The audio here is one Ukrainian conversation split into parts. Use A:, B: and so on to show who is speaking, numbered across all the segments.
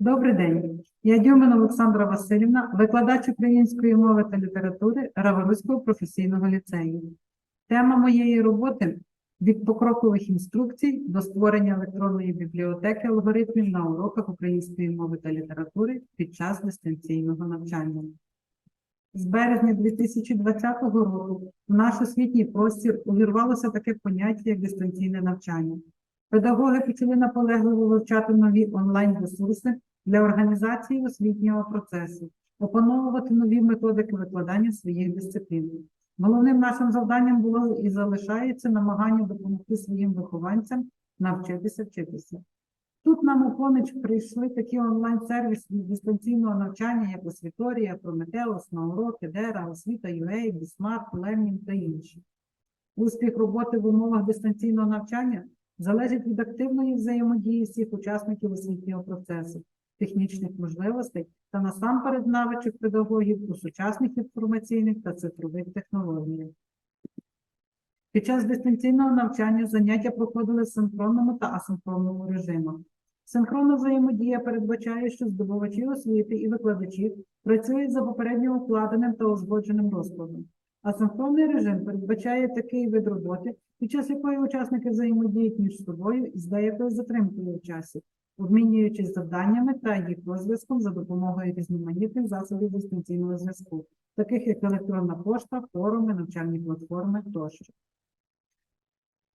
A: Добрий день. Я Дюмина Олександра Васильівна, викладач української мови та літератури Раворуського професійного ліцею. Тема моєї роботи від покрокових інструкцій до створення електронної бібліотеки алгоритмів на уроках української мови та літератури під час дистанційного навчання. З березня 2020 року в наш освітній простір увірвалося таке поняття, як дистанційне навчання. Педагоги почали наполегливо вивчати нові онлайн-ресурси для організації освітнього процесу, опановувати нові методики викладання своїх дисциплін. Головним нашим завданням було і залишається намагання допомогти своїм вихованцям навчитися вчитися. Тут нам у поміч прийшли такі онлайн-сервіси дистанційного навчання, як Освіторія, Прометеус, Науроки, Дера, Освіта, UA, Бісмарт, Лемнін та інші. Успіх роботи в умовах дистанційного навчання залежить від активної взаємодії всіх учасників освітнього процесу, технічних можливостей та насамперед навичок педагогів у сучасних інформаційних та цифрових технологіях. Під час дистанційного навчання заняття проходили в синхронному та асинхронному режимах. Синхронна взаємодія передбачає, що здобувачі освіти і викладачі працюють за попередньо укладеним та узгодженим розкладом. Асинхронний режим передбачає такий вид роботи, під час якої учасники взаємодіють між собою із деякою затримкою в часі, обмінюючись завданнями та їх розв'язком за допомогою різноманітних засобів дистанційного зв'язку, таких як електронна пошта, форуми, навчальні платформи тощо.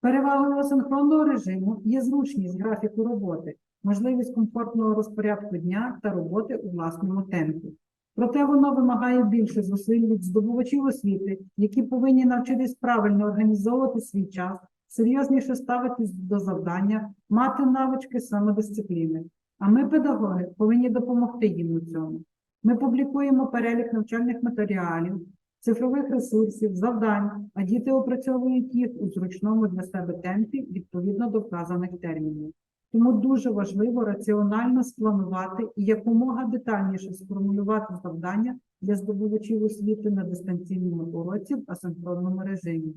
A: Перевагою асинхронного режиму є зручність графіку роботи, можливість комфортного розпорядку дня та роботи у власному темпі. Проте воно вимагає більше зусиль від здобувачів освіти, які повинні навчитись правильно організовувати свій час, серйозніше ставитись до завдання, мати навички самодисципліни. А ми, педагоги, повинні допомогти їм у цьому. Ми публікуємо перелік навчальних матеріалів, цифрових ресурсів, завдань, а діти опрацьовують їх у зручному для себе темпі відповідно до вказаних термінів. Тому дуже важливо раціонально спланувати і якомога детальніше сформулювати завдання для здобувачів освіти на дистанційному уроці в асинхронному режимі.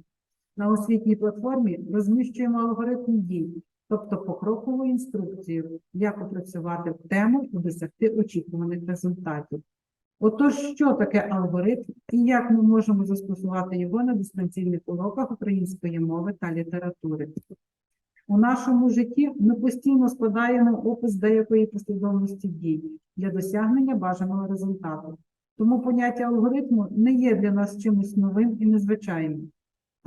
A: На освітній платформі розміщуємо алгоритм дій, тобто покрокову інструкцію, як опрацювати тему і досягти очікуваних результатів. Отож, що таке алгоритм і як ми можемо застосувати його на дистанційних уроках української мови та літератури? У нашому житті ми постійно складаємо опис деякої послідовності дій для досягнення бажаного результату. Тому поняття алгоритму не є для нас чимось новим і незвичайним.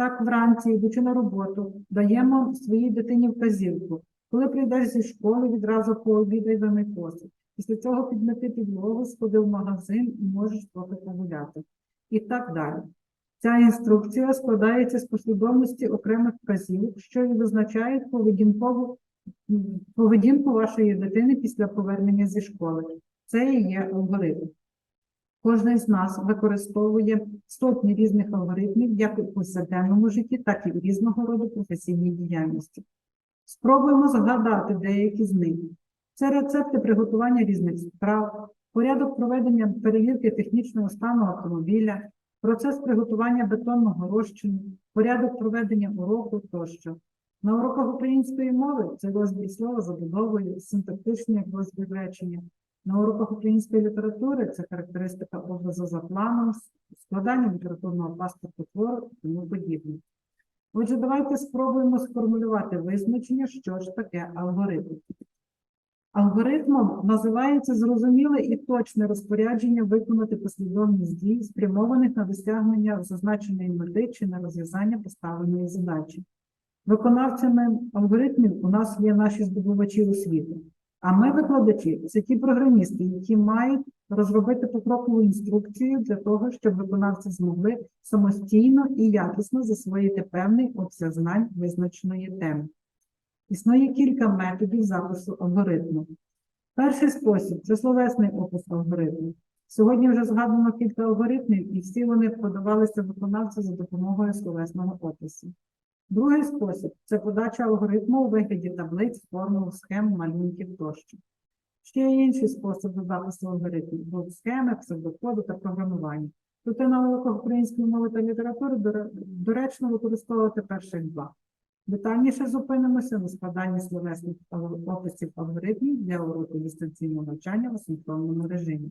A: Так, вранці, йдучи на роботу, даємо своїй дитині вказівку. Коли прийдеш зі школи, відразу пообідай вимий посуд. Після цього підмети підлогу, сходи в магазин і можеш трохи погуляти. І так далі. Ця інструкція складається з послідовності окремих вказівок, що і визначають поведінкову поведінку вашої дитини після повернення зі школи. Це і є алгоритм. Кожен з нас використовує сотні різних алгоритмів як у повсякденному житті, так і в різного роду професійній діяльності. Спробуємо згадати деякі з них. Це рецепти приготування різних страв, порядок проведення перевірки технічного стану автомобіля, процес приготування бетонного розчину, порядок проведення уроку тощо. На уроках української мови це розбір слова забудовою, синтактичний розбір речення. На уроках української літератури це характеристика образу за планом, складання літературного паспорту твору і тому подібне. Отже, давайте спробуємо сформулювати визначення, що ж таке алгоритм. Алгоритмом називається зрозуміле і точне розпорядження виконати послідовність дій, спрямованих на досягнення зазначеної мети чи на розв'язання поставленої задачі. Виконавцями алгоритмів у нас є наші здобувачі освіти, а ми, викладачі, це ті програмісти, які мають розробити покрокову інструкцію для того, щоб виконавці змогли самостійно і якісно засвоїти певний обсяг знань визначеної теми. Існує кілька методів запису алгоритму. Перший спосіб це словесний опис алгоритму. Сьогодні вже згадано кілька алгоритмів, і всі вони подавалися виконавцю за допомогою словесного опису. Другий спосіб це подача алгоритму у вигляді таблиць, формул, схем, малюнків тощо. Ще є інший спосіб запису алгоритмів будуть схеми, псевдокоди та програмування. На уроках української мови та літератури доречно використовувати перших два. Детальніше зупинимося на складанні словесних описів алгоритмів для уроку дистанційного навчання в асинхронному режимі.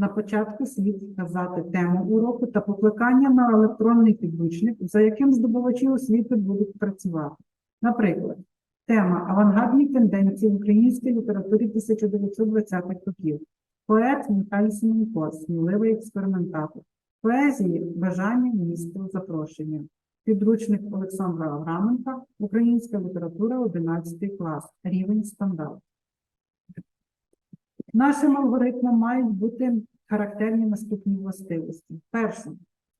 A: На початку слід вказати тему уроку та покликання на електронний підручник, за яким здобувачі освіти будуть працювати. Наприклад, тема Авангардні тенденції в українській літературі 1920-х років. Поет Михайло Семенко, сміливий експериментатор. Поезії Бажання, місто, запрошення. Підручник Олександра Авраменка, Українська література, 11 клас, рівень стандарт. Нашим алгоритмам мають бути характерні наступні властивості. Перше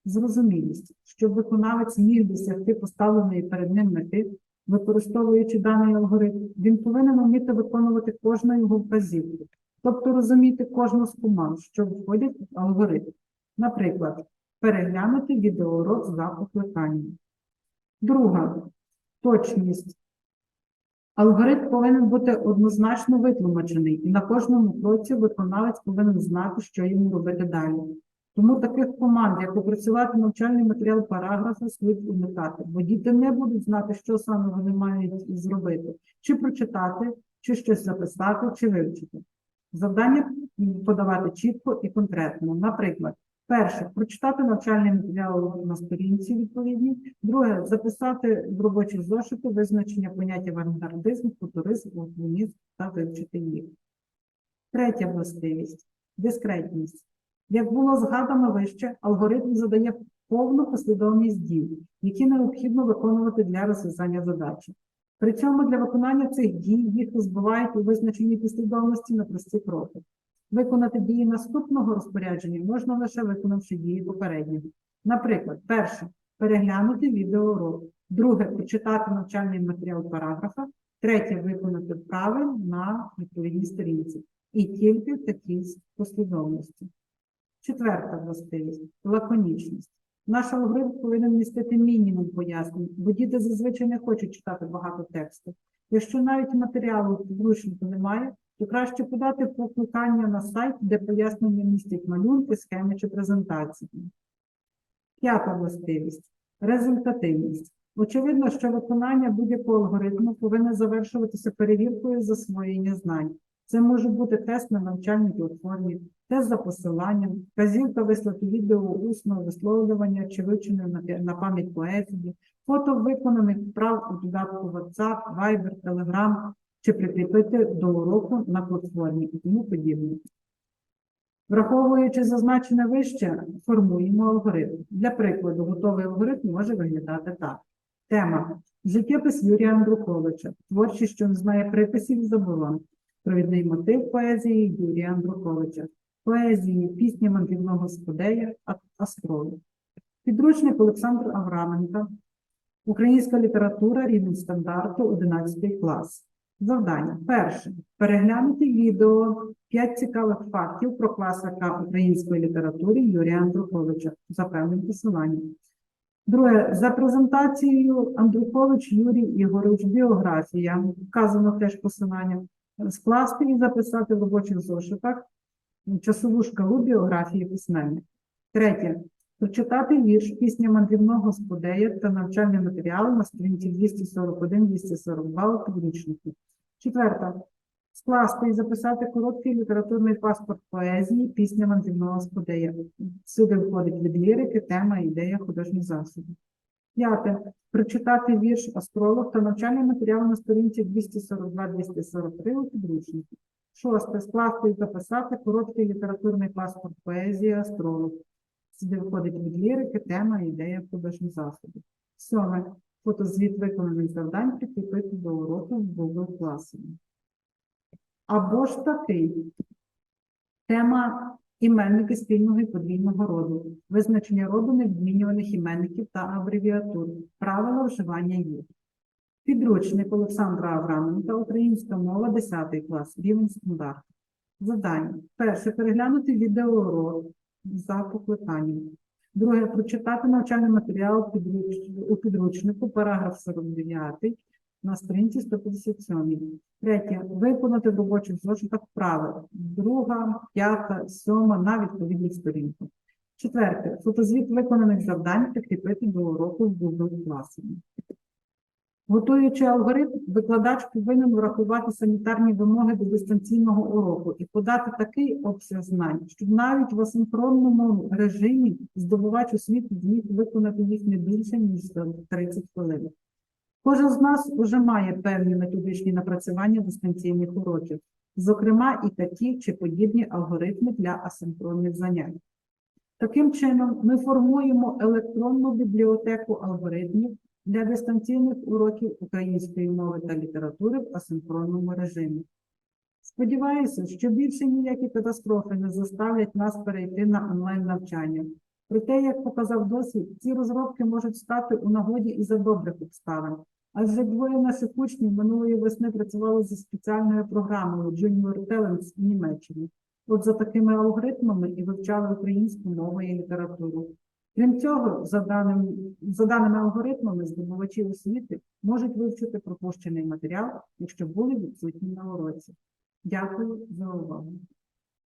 A: зрозумілість, щоб виконавець міг досягти поставленої перед ним мети, використовуючи даний алгоритм, він повинен вміти виконувати кожну його вказівку, тобто розуміти кожну з команд, що входять в алгоритм. Наприклад, переглянути відеоурок за покликанням. Друга точність. Алгоритм повинен бути однозначно витлумачений, і на кожному кроці виконавець повинен знати, що йому робити далі. Тому таких команд, як опрацювати навчальний матеріал параграфа, слід уникати, бо діти не будуть знати, що саме вони мають зробити, чи прочитати, чи щось записати, чи вивчити. Завдання подавати чітко і конкретно. Наприклад, перше прочитати навчальний матеріал на сторінці відповідній. Друге записати в робочі зошити визначення поняття авангардизм, футуризм, гуманізм та вивчити їх. Третя властивість дискретність. Як було згадано вище, алгоритм задає повну послідовність дій, які необхідно виконувати для розв'язання задачі. При цьому для виконання цих дій їх розбивають у визначеній послідовності на прості кроки. Виконати дії наступного розпорядження можна лише виконавши дії попереднього. Наприклад, перше переглянути відеоурок, друге прочитати навчальний матеріал параграфа, третє виконати вправи на відповідній сторінці. І тільки в такій послідовності. Четверта властивість лаконічність. Наш алгоритм повинен містити мінімум пояснень, бо діти зазвичай не хочуть читати багато тексту. Якщо навіть матеріалу в підручнику немає, то краще подати покликання на сайт, де пояснення містять малюнки, схеми чи презентації. П'ята властивість результативність. Очевидно, що виконання будь-якого алгоритму повинно завершуватися перевіркою засвоєння знань. Це може бути тест на навчальній платформі, тест за посиланням, вказівка вислати відео усного висловлювання чи вивченої на, на пам'ять поезії, фото виконаних вправ у додатку WhatsApp, Viber, Telegram, чи прикріпити до уроку на платформі і тому подібне. Враховуючи зазначене вище, формуємо алгоритм. Для прикладу, готовий алгоритм може виглядати так. Тема Життєпис Юрія Андруховича, творчість, що не знає приписів заборон, провідний мотив поезії Юрія Андруховича, поезії, пісні мандрівного сподея, астролог. Підручник Олександр Авраменка, Українська література, рівень стандарту, 11 клас. Завдання. Перше. Переглянути відео 5 цікавих фактів про класика української літератури Юрія Андруховича за певним посиланням. Друге. За презентацією Андрухович Юрій Ігорович біографія. Вказано теж посилання. Скласти і записати в робочих зошитах часову шкалу біографії письменника. Третє. Прочитати вірш пісня мандрівного сподея та навчальний матеріал на сторінці 241-242 у підручнику. Четверта. Скласти і записати короткий літературний паспорт поезії пісня мандрівного сподея. Сюди входить від лірики, тема, ідея, художні засоби. П'яте. Прочитати вірш астролог та навчальний матеріал на сторінці 242-243 у підручнику. Шосте. Скласти і записати короткий літературний паспорт поезії астролог. Сюди входить від лірики, тема, ідея, художні засоби. Сьоме. Фотозвіт виконаних завдань прикріпити до уроку в Google Classroom. Або ж такий. Тема іменники спільного і подвійного роду. Визначення роду невідмінюваних іменників та абревіатур. Правила вживання їх. Підручник Олександра Авраменка, українська мова, 10 клас, рівень стандарт. Завдання. Перше. Переглянути відеоурок за покликанням. Друге. Прочитати навчальний матеріал у підручнику, параграф 49 на сторінці 157. Третє. Виконати в робочих зошитах вправи. Друга, п'ята, сьома на відповідних сторінках. Четверте. Фотозвіт виконаних завдань прикріпити до уроку в Google Classroom. Готуючи алгоритм, викладач повинен врахувати санітарні вимоги до дистанційного уроку і подати такий обсяг знань, щоб навіть в асинхронному режимі здобувач освіти зміг виконати їх не більше, ніж за 30 хвилин. Кожен з нас вже має певні методичні напрацювання дистанційних уроків, зокрема і такі чи подібні алгоритми для асинхронних занять. Таким чином, ми формуємо електронну бібліотеку алгоритмів для дистанційних уроків української мови та літератури в асинхронному режимі. Сподіваюся, що більше ніякі катастрофи не заставлять нас перейти на онлайн-навчання. Проте, як показав досвід, ці розробки можуть стати у нагоді і за добрих обставин. Адже двоє наших учнів минулої весни працювали за спеціальною програмою Junior Talents в Німеччині. От за такими алгоритмами і вивчали українську мову і літературу. Крім цього, за, даним, за даними алгоритмами, здобувачі освіти можуть вивчити пропущений матеріал, якщо були відсутні на уроці. Дякую за увагу.